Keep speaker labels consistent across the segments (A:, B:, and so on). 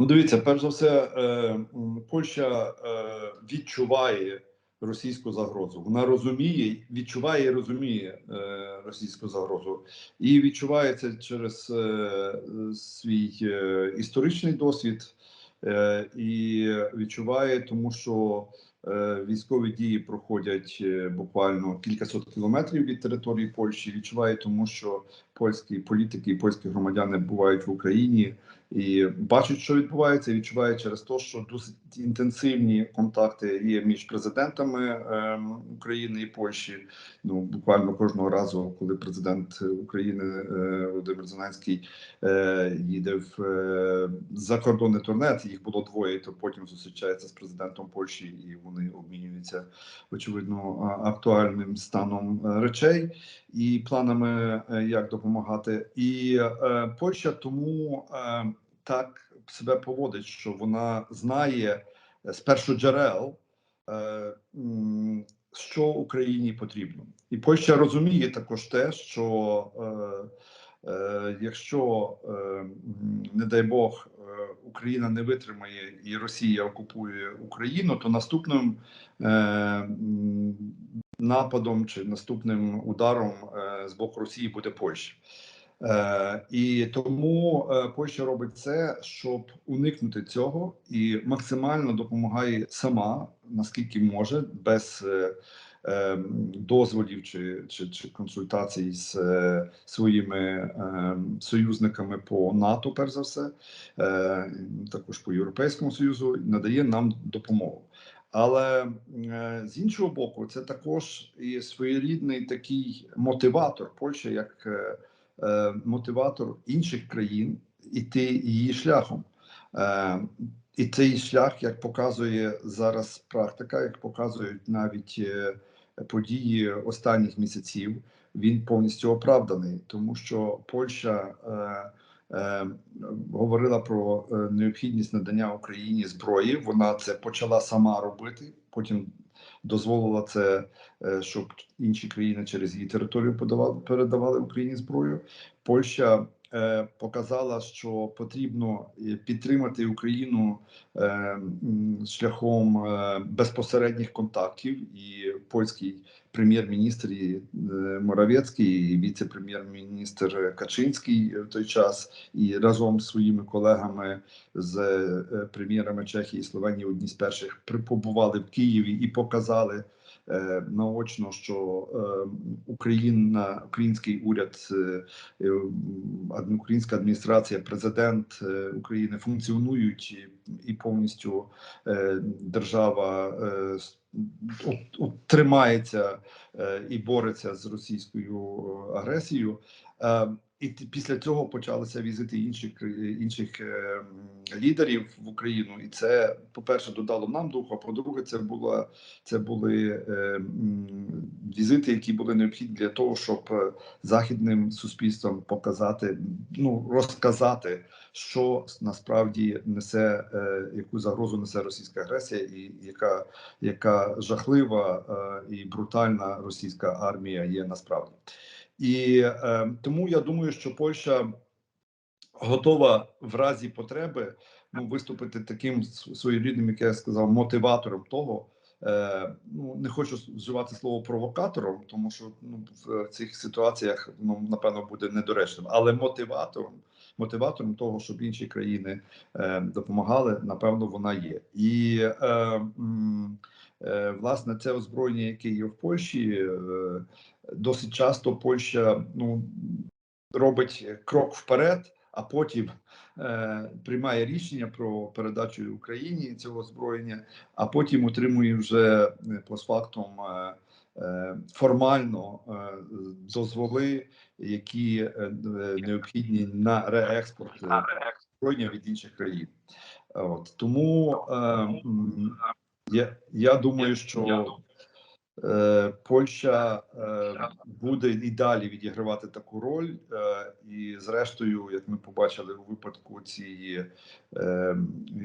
A: Ну, дивіться, перш за все, е, Польща е, відчуває російську загрозу. Вона розуміє, відчуває і розуміє е, російську загрозу, і відчуває це через е, свій е, історичний досвід, е, і відчуває, тому що е, військові дії проходять е, буквально кількасот кілометрів від території Польщі. Відчуває, тому що польські політики і польські громадяни бувають в Україні і бачать, що відбувається, і відчувають через те, що досить інтенсивні контакти є між президентами ем, України і Польщі. Ну буквально кожного разу, коли президент України е, Володимир Зеленський е, їде в е, закордонний турнет, їх було двоє, то потім зустрічається з президентом Польщі, і вони обмінюються очевидно актуальним станом речей і планами, як допомагати. І е, Польща тому е, так себе поводить, що вона знає з першоджерел, е, що Україні потрібно, і Польща розуміє також те, що е, е, якщо, е, не дай Бог, е, Україна не витримає і Росія окупує Україну, то наступним е, нападом чи наступним ударом е, з боку Росії буде Польща. Е, і тому е, Польща робить це, щоб уникнути цього, і максимально допомагає сама, наскільки може, без дозволів чи, чи, чи консультацій з своїми союзниками по НАТО, перш за все, також по Європейському Союзу, надає нам допомогу. Але е, з іншого боку, це також і своєрідний такий мотиватор Польща як. е, е, мотиватор інших країн іти її шляхом. І цей шлях, як показує зараз практика, як показують навіть події останніх місяців, він повністю оправданий, тому що Польща говорила про е, необхідність надання Україні зброї. Вона це почала сама робити. Потім дозволила це, е, щоб інші країни через її територію подавали, передавали Україні зброю. Польща е, показала, що потрібно е, підтримати Україну е, шляхом е, безпосередніх контактів, і польський прем'єр-міністр е, Моравецький, і віце-прем'єр-міністр Качинський в той час, і разом з своїми колегами з е, прем'єрами Чехії і Словенії одні з перших побували в Києві і показали наочно, що е, Україна, український уряд, е, е, українська адміністрація, президент е, України функціонують і, повністю е, держава е, тримається е, і бореться з російською е, агресією. І після цього почалися візити інших інших е, лідерів в Україну, і це, по-перше, додало нам духу. А по-друге, це була це були е, візити, які були необхідні для того, щоб е, західним суспільствам показати, ну розказати, що насправді несе е, яку загрозу несе російська агресія, і яка, яка жахлива е, і брутальна російська армія є насправді. І е, тому я думаю, що Польща готова в разі потреби ну, виступити таким своєрідним, як я сказав, мотиватором того. Е, ну не хочу вживати слово провокатором, тому що ну в цих ситуаціях ну напевно буде недоречним, але мотиватором, мотиватором того, щоб інші країни е, допомагали, напевно, вона є. І е, е, власне це озброєння, яке є в Польщі, е, досить часто Польща ну робить крок вперед, а потім е, приймає рішення про передачу Україні цього озброєння, а потім отримує вже е, постфактум е, е, формально е, дозволи, які е, е, необхідні на реекспорт е, від інших країн. От тому е, я, я думаю, що Польща е, буде і далі відігравати таку роль, е, і зрештою, як ми побачили у випадку цієї е,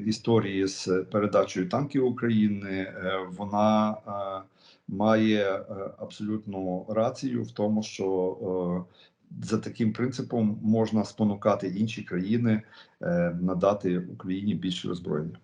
A: історії з передачею танків України, е, вона е, має е, абсолютну рацію в тому, що е, за таким принципом можна спонукати інші країни е, надати Україні більше озброєння.